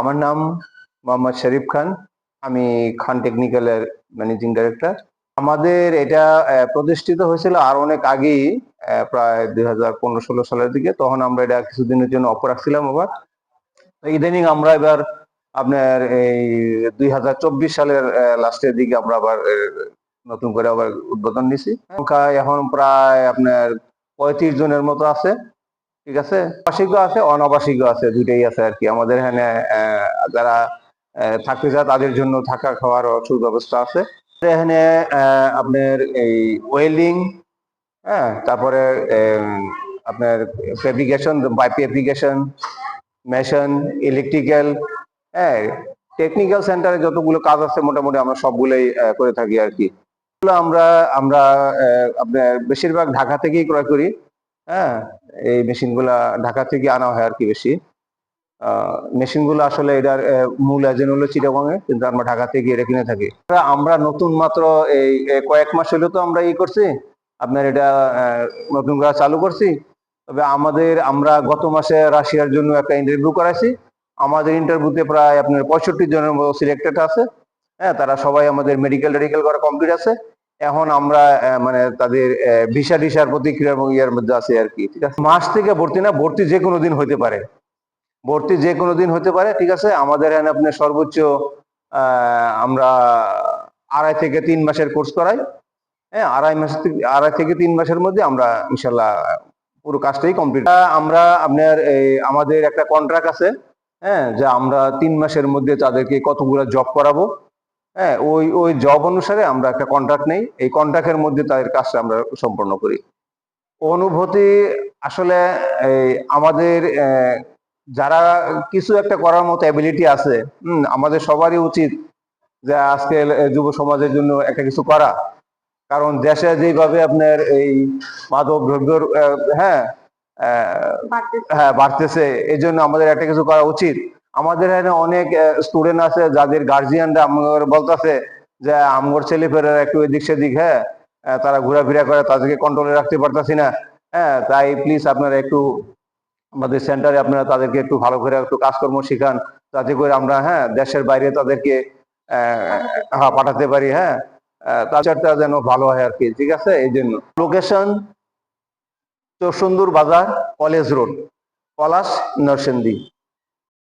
আমার নাম মোহাম্মদ শরীফ খান। আমি খান টেকনিক্যালের ম্যানেজিং ডাইরেক্টর আমাদের এটা প্রতিষ্ঠিত হয়েছিল আর অনেক আগেই প্রায় দুই হাজার পনেরো ষোলো সালের দিকে। তখন আমরা এটা কিছুদিনের জন্য অফ রাখছিলাম আবার। ইদানিং আমরা এবার আপনার এই দুই হাজার চব্বিশ সালের লাস্টের দিকে আমরা আবার নতুন করে আবার উদ্বোধন নিছি। সংখ্যা এখন প্রায় আপনার পঁয়ত্রিশ জনের মতো আছে। ঠিক আছে? আবাসিকও আছে, অনাবাসিকও আছে, দুইটাই আছে আর কি। আমাদের এখানে যারা থাকতে চায় তাদের জন্য থাকা খাওয়ার সুব্যবস্থা আছে। এখানে আপনার এই ওয়েল্ডিং হ্যাঁ তারপরে আপনার ফেব্রিকেশন পাইপ ফেব্রিকেশন, মেশন, ইলেকট্রিক্যাল হ্যাঁ টেকনিক্যাল সেন্টারে যতগুলো কাজ আছে মোটামুটি আমরা সবগুলোই করে থাকি আর কি। আমরা আমরা আপনার বেশিরভাগ ঢাকা থেকেই ক্রয় করি। হ্যাঁ এই মেশিনগুলা ঢাকা থেকে আনা হয় আর কি বেশি মেশিনগুলো আসলে এটার মূল এজেন্ট হলো চিটাগংয়ে, কিন্তু আমরা ঢাকা থেকে এটা কিনে থাকি। আমরা- নতুন মাত্র এই কয়েক মাস হলো তো আমরা ই করছি। আপনার এটা নতুন করে চালু করছি। তবে আমাদের, আমরা গত মাসে রাশিয়ার জন্য একটা ইন্টারভিউ করাইছি। আমাদের ইন্টারভিউতে প্রায় আপনার পঁয়ষট্টি জনের মতো সিলেক্টেড আছে। হ্যাঁ তারা সবাই আমাদের মেডিকেল টেডিকেল করা কমপ্লিট আছে। এখন আমরা মানে তাদের ভিসা টিসার প্রতিক্রিয়া এবং ইয়ার মধ্যে আছে আর কি, ঠিক আছে? মাস থেকে ভর্তি না, ভর্তি যে কোনো দিন হতে পারে। ভর্তি যে কোনো দিন হতে পারে, ঠিক আছে? আমাদের এখানে আপনার সর্বোচ্চ আমরা আড়াই থেকে তিন মাসের কোর্স করাই। হ্যাঁ আড়াই মাস আড়াই থেকে তিন মাসের মধ্যে আমরা ইনশাল্লাহ পুরো কাজটাই কমপ্লিট আমরা আপনার আমাদের একটা কন্ট্রাক্ট আছে হ্যাঁ যে আমরা তিন মাসের মধ্যে তাদেরকে কতগুলো জব করাবো। হ্যাঁ ওই ওই জব অনুসারে আমরা একটা কন্ট্রাক্ট নেই। এই কন্ট্রাক্টের মধ্যে তাদের কাজটা আমরা সম্পন্ন করি। অনুভূতি আসলে এই আমাদের যারা কিছু একটা করার মতো অ্যাবিলিটি আছে হুম, আমাদের সবারই উচিত যে আজকে যুব সমাজের জন্য একটা কিছু করা। কারণ দেশে যেভাবে আপনার এই মাদক দ্রব্যর হ্যাঁ হ্যাঁ বাড়তেছে এই জন্য আমাদের একটা কিছু করা উচিত। আমাদের এখানে অনেক স্টুডেন্ট আছে যাদের গার্জিয়ানরা আমাদের বলতেছে যে, আমগর ছেলে ফেরার একটু এদিক সেদিক হ্যাঁ? তারা ঘোরাফেরা করে, তাদেরকে কন্ট্রোলে রাখতে পারতাছি না হ্যাঁ? তাই প্লিজ আপনারা একটু আমাদের সেন্টারে আপনারা তাদেরকে একটু ভালো করে একটু কাজকর্ম শিখান, যাতে করে আমরা হ্যাঁ দেশের বাইরে তাদেরকে হ্যাঁ পাঠাতে পারি হ্যাঁ? তাছাড়া যেন ভালো হয় আর কি, ঠিক আছে? এই জন্য। লোকেশন চরসুন্দর বাজার, কলেজ রোড, পলাশ, নরসিংদী।